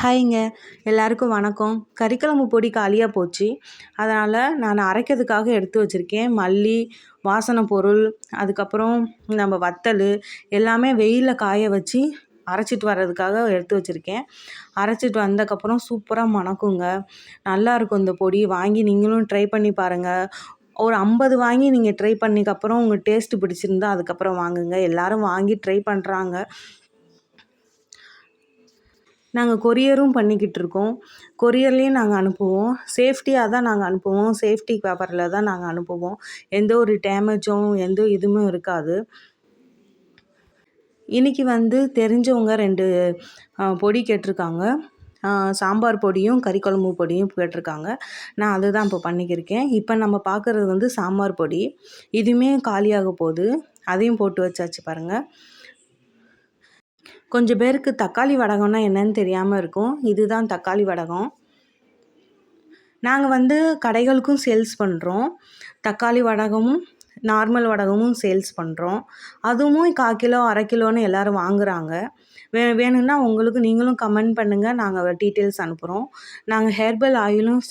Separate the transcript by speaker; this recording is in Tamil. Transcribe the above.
Speaker 1: ஹாய்ங்க. எல்லாருக்கும் வணக்கம். கறிக்குழம்பு பொடி காலியாக போச்சு. அதனால் நான் அரைக்கிறதுக்காக எடுத்து வச்சுருக்கேன். மல்லி வாசனை பொருள் அதுக்கப்புறம் நம்ம வத்தல் எல்லாமே வெயிலில் காய வச்சு அரைச்சிட்டு வர்றதுக்காக எடுத்து வச்சுருக்கேன். அரைச்சிட்டு வந்ததுக்கப்புறம் சூப்பராக மணக்குங்க. நல்லாயிருக்கும் இந்த பொடி. வாங்கி நீங்களும் ட்ரை பண்ணி பாருங்கள் ஒரு ஐம்பது வாங்கி நீங்கள் ட்ரை பண்ணிக்கப்புறம் உங்கள் டேஸ்ட்டு பிடிச்சிருந்தா அதுக்கப்புறம் வாங்குங்க. எல்லாரும் வாங்கி ட்ரை பண்ணுறாங்க நாங்கள் கொரியரும் பண்ணிக்கிட்டு இருக்கோம் கொரியர்லேயும் நாங்கள் அனுப்புவோம். சேஃப்டியாக தான் நாங்கள் அனுப்புவோம். சேஃப்டி பேப்பரில் தான் நாங்கள் அனுப்புவோம். எந்த ஒரு டேமேஜும் எந்த இதுவுமே இருக்காது. இன்றைக்கி வந்து தெரிஞ்சவங்க ரெண்டு பொடி கேட்டிருக்காங்க. சாம்பார் பொடியும் கறி குழம்பு பொடியும் கேட்டிருக்காங்க. நான் அதுதான் இப்போ பண்ணிக்கிருக்கேன். இப்போ நம்ம பார்க்குறது வந்து சாம்பார் பொடி. இதுவுமே காலியாக போகுது. அதையும் போட்டு வச்சாச்சு பாருங்கள் கொஞ்சம் பேருக்கு தக்காளி வடகம்னா என்னன்னு தெரியாமல் இருக்கும். இதுதான் தக்காளி வடகம். நாங்கள் வந்து கடைகளுக்கும் சேல்ஸ் பண்ணுறோம் தக்காளி வடகமும் நார்மல் வடகமும் சேல்ஸ் பண்ணுறோம் அதுவும் கால் கிலோ அரை கிலோன்னு எல்லோரும் வாங்குகிறாங்க வே வேணும்னா உங்களுக்கு நீங்களும் கமெண்ட் பண்ணுங்கள் நாங்கள் டீட்டெயில்ஸ் அனுப்புகிறோம் நாங்கள் ஹேர்பல் ஆயிலும்